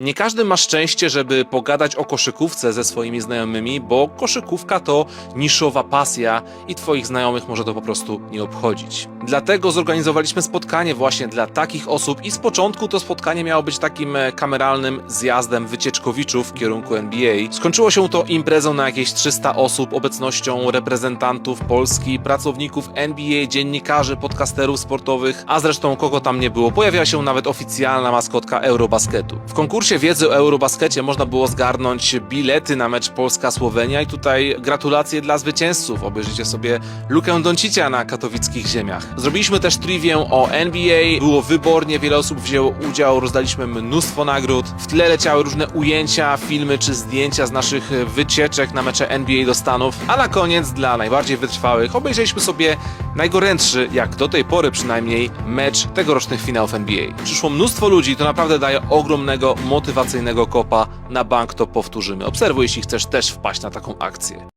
Nie każdy ma szczęście, żeby pogadać o koszykówce ze swoimi znajomymi, bo koszykówka to niszowa pasja i Twoich znajomych może to po prostu nie obchodzić. Dlatego zorganizowaliśmy spotkanie właśnie dla takich osób i z początku to spotkanie miało być takim e, kameralnym zjazdem wycieczkowiczów w kierunku NBA. Skończyło się to imprezą na jakieś 300 osób, obecnością reprezentantów Polski, pracowników NBA, dziennikarzy, podcasterów sportowych, a zresztą kogo tam nie było. Pojawiła się nawet oficjalna maskotka Eurobasketu. W konkursie wiedzy o Eurobaskecie można było zgarnąć bilety na mecz Polska-Słowenia i tutaj gratulacje dla zwycięzców. Obejrzyjcie sobie Lukę Doncicia na katowickich ziemiach. Zrobiliśmy też triwię o NBA, było wybornie, wiele osób wzięło udział, rozdaliśmy mnóstwo nagród. W tle leciały różne ujęcia, filmy czy zdjęcia z naszych wycieczek na mecze NBA do Stanów. A na koniec, dla najbardziej wytrwałych, obejrzeliśmy sobie najgorętszy, jak do tej pory przynajmniej, mecz tegorocznych finałów NBA. Przyszło mnóstwo ludzi, to naprawdę daje ogromnego, motywacyjnego kopa. Na bank to powtórzymy. Obserwuj, jeśli chcesz też wpaść na taką akcję.